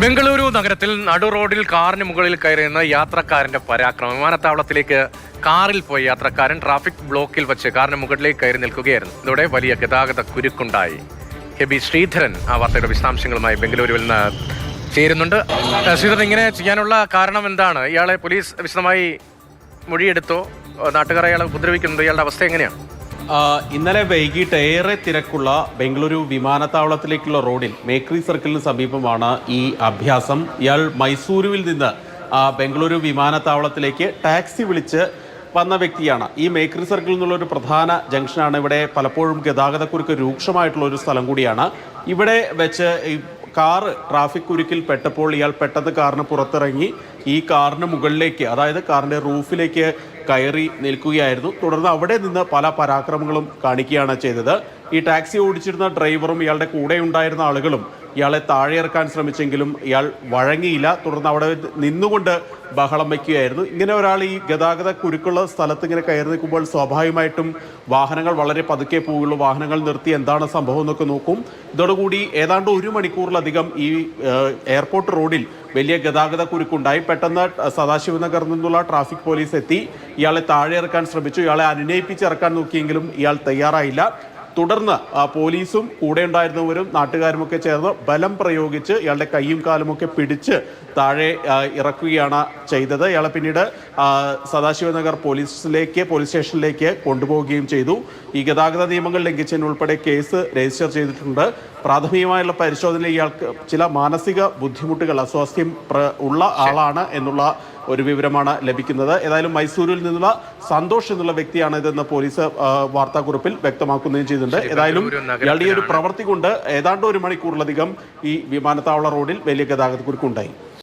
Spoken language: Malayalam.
ബംഗളൂരു നഗരത്തിൽ നടു റോഡിൽ കാറിന് മുകളിൽ കയറിയുന്ന യാത്രക്കാരന്റെ പരാക്രമം. വിമാനത്താവളത്തിലേക്ക് കാറിൽ പോയ യാത്രക്കാരൻ ട്രാഫിക് ബ്ലോക്കിൽ വെച്ച് കാറിന് മുകളിലേക്ക് കയറി നിൽക്കുകയായിരുന്നു. ഇതോടെ വലിയ ഗതാഗത കുരുക്കുണ്ടായി. കെ ബി ശ്രീധരൻ ആ വാർത്തയുടെ വിശദാംശങ്ങളുമായി ബംഗളൂരുവിൽ നിന്ന് ചേരുന്നുണ്ട്. ശ്രീധരൻ ഇങ്ങനെ ചെയ്യാനുള്ള കാരണം എന്താണ്? ഇയാളെ പോലീസ് വിശദമായി മൊഴിയെടുത്തോ? നാട്ടുകാരെ ഇയാളെ ഉപദ്രവിക്കുന്നുണ്ടോ. ഇയാളുടെ അവസ്ഥ എങ്ങനെയാണ്? ഇന്നലെ വൈകിട്ട് ഏറെ തിരക്കുള്ള ബംഗളൂരു വിമാനത്താവളത്തിലേക്കുള്ള റോഡിൽ മേക്രി സർക്കിളിന് സമീപമാണ് ഈ അഭ്യാസം. ഇയാൾ മൈസൂരുവിൽ നിന്ന് ബംഗളൂരു വിമാനത്താവളത്തിലേക്ക് ടാക്സി വിളിച്ച് വന്ന വ്യക്തിയാണ്. ഈ മേക്രി സർക്കിൾ എന്നുള്ള ഒരു പ്രധാന ജംഗ്ഷനാണ്. ഇവിടെ പലപ്പോഴും ഗതാഗതക്കുരുക്ക് രൂക്ഷമായിട്ടുള്ള ഒരു സ്ഥലം കൂടിയാണ്. ഇവിടെ വെച്ച് കാറ് ട്രാഫിക് കുരുക്കിൽ പെട്ടപ്പോൾ ഇയാൾ പെട്ടെന്ന് കാറിന് പുറത്തിറങ്ങി ഈ കാറിന് മുകളിലേക്ക് അതായത് കാറിന്റെ റൂഫിലേക്ക് കയറി നിൽക്കുകയായിരുന്നു. തുടർന്ന് അവിടെ നിന്ന് പല പരാക്രമങ്ങളും കാണിക്കുകയാണ് ചെയ്തത്. ഈ ടാക്സി ഓടിച്ചിരുന്ന ഡ്രൈവറും ഇയാളുടെ കൂടെ ഉണ്ടായിരുന്ന ആളുകളും ഇയാളെ താഴെ ഇറക്കാൻ ശ്രമിച്ചെങ്കിലും ഇയാൾ വഴങ്ങിയില്ല. തുടർന്ന് അവിടെ നിന്നുകൊണ്ട് ബഹളം വയ്ക്കുകയായിരുന്നു. ഇങ്ങനെ ഒരാൾ ഈ ഗതാഗത കുരുക്കുള്ള സ്ഥലത്ത് ഇങ്ങനെ കയറി നിൽക്കുമ്പോൾ സ്വാഭാവികമായിട്ടും വാഹനങ്ങൾ വളരെ പതുക്കെ പോവുള്ളൂ വാഹനങ്ങൾ നിർത്തി എന്താണ് സംഭവം എന്നൊക്കെ നോക്കും. ഇതോടുകൂടി ഏതാണ്ട് ഒരു മണിക്കൂറിലധികം ഈ എയർപോർട്ട് റോഡിൽ വലിയ ഗതാഗത കുരുക്കുണ്ടായി. പെട്ടെന്ന് സദാശിവനഗറിൽ നിന്നുള്ള ട്രാഫിക് പോലീസ് എത്തി. ഇയാളെ താഴെ ഇറക്കാൻ ശ്രമിച്ചു. ഇയാളെ അനുനയിപ്പിച്ച് ഇറക്കാൻ നോക്കിയെങ്കിലും ഇയാൾ തയ്യാറായില്ല. തുടർന്ന് പോലീസും കൂടെ ഉണ്ടായിരുന്നവരും നാട്ടുകാരുമൊക്കെ ചേർന്ന് ബലം പ്രയോഗിച്ച് ഇയാളുടെ കൈയും കാലുമൊക്കെ പിടിച്ച് താഴെ ഇറക്കുകയാണ് ചെയ്തത്. ഇയാളെ പിന്നീട് സദാശിവനഗർ പോലീസിലേക്ക് പോലീസ് സ്റ്റേഷനിലേക്ക് കൊണ്ടുപോവുകയും ചെയ്തു. ഈ ഗതാഗത നിയമങ്ങൾ ലംഘിച്ചതിന് ഉൾപ്പെടെ കേസ് രജിസ്റ്റർ ചെയ്തിട്ടുണ്ട്. പ്രാഥമികമായുള്ള പരിശോധനയിൽ ഇയാൾക്ക് ചില മാനസിക ബുദ്ധിമുട്ടുകൾ അസ്വാസ്ഥ്യം ഉള്ള ആളാണ് എന്നുള്ള ഒരു വിവരമാണ് ലഭിക്കുന്നത്. ഏതായാലും മൈസൂരിൽ നിന്നുള്ള സന്തോഷ് എന്നുള്ള വ്യക്തിയാണ് ഇതെന്ന് പോലീസ് വാർത്താക്കുറിപ്പിൽ വ്യക്തമാക്കുകയും ചെയ്തിട്ടുണ്ട്. ഏതായാലും ഇയാളുടെ ഒരു പ്രവൃത്തി കൊണ്ട് ഏതാണ്ട് ഒരു മണിക്കൂറിലധികം ഈ വിമാനത്താവള റോഡിൽ വലിയ ഗതാഗത കുരുക്കുണ്ടായി